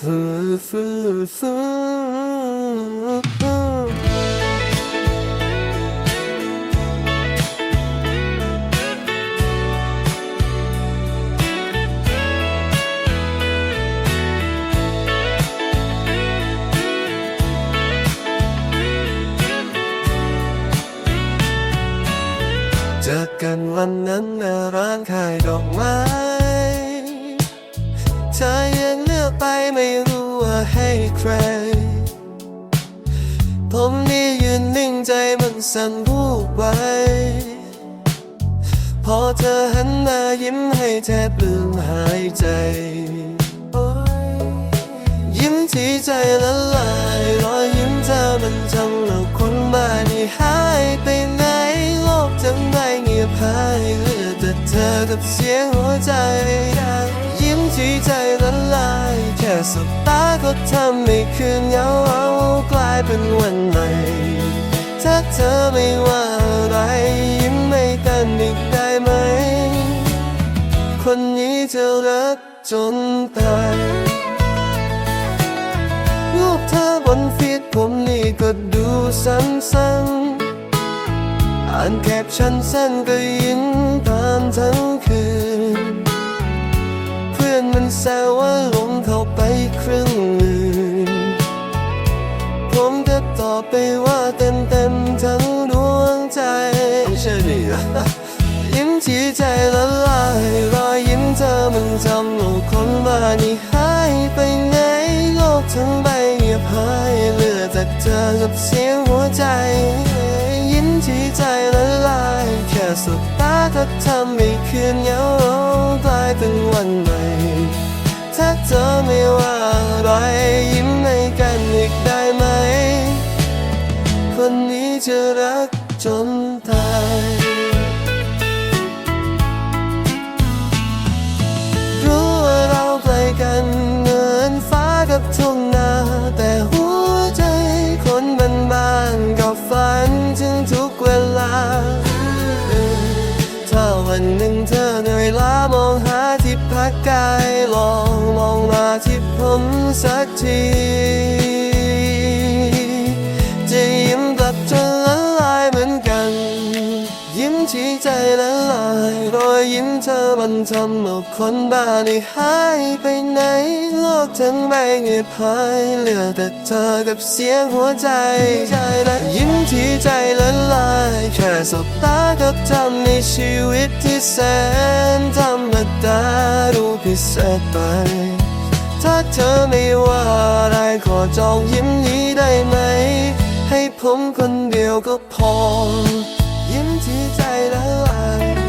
เจอกันวันนั้นหน้าร้านขายดอกไม้เธอยังเลือก ไปไม่รู้ว่าให้ใคร ผมนี่ยืนนิ่งใจมันสั่นวูบไวพอเธอหันมายิ้มให้แทบลืมหายใจ ยิ้มที่ใจละลายรอยยิ้มเธอมันทำเราคนบ้านี่หายไปไหนโลกทั้งใบเงียบหายเหลือแต่เธอกับเสียงหัวใจ สบตาก็ทำให้คืนเหงาเอากลายเป็นวันใหม่ถ้าเธอไม่ว่าอะไรยิ้มไม่กันอีกได้ไหม คนนี้จะรักจนตายรูปเธอบนฟีดผมนี่ก็ดูซ้ำๆอ่านแคปชั่นสั้นก็ยิ้มตามทั้งคืน เพื่อนมันแซวว่า อบไปว่าเต็มเต็มทั้งดวงใจไม่ใช่ดิยิ้มที่ใจละลายรอยยิ้มเธอมันทำเอาคนบ้านี่หายไปไหนโลกทั้งใบเงียบหายเหลือแต่เธอกับเสียงหัวใจ ยิ้มที่ใจละลายแค่สบตาก็ทำให้คืนเหงากลายเป็นวันใหม่ถ้าเธอไม่ว่า รักจนตายรู้ว่าเราใกล้กันเหมือนฟ้ากับทุ่งนา แต่หัวใจคนบ้านบ้านก็ฝันถึงทุกเวลา ถ้าวันหนึ่งเธอเหนื่อยล้ามองหาที่พักกายลองมองมาที่ผมสักที ใจละลายรอยยิ้มเธอมันทำเอาคนบ้านี่หายไปไหน โลกทั้งใบเงียบหายเหลือแต่เธอกับเสียงหัวใจใจและยิ้มที่ใจละลายแค่สบตาก็ทำในชีวิตที่แสนธรรมดาดูพิเศษไป ถ้าเธอไม่ว่าอะไรขอจองยิ้มนี้ได้ไหม ให้ผมคนเดียวก็พอ ยิ้มที่ใจละลาย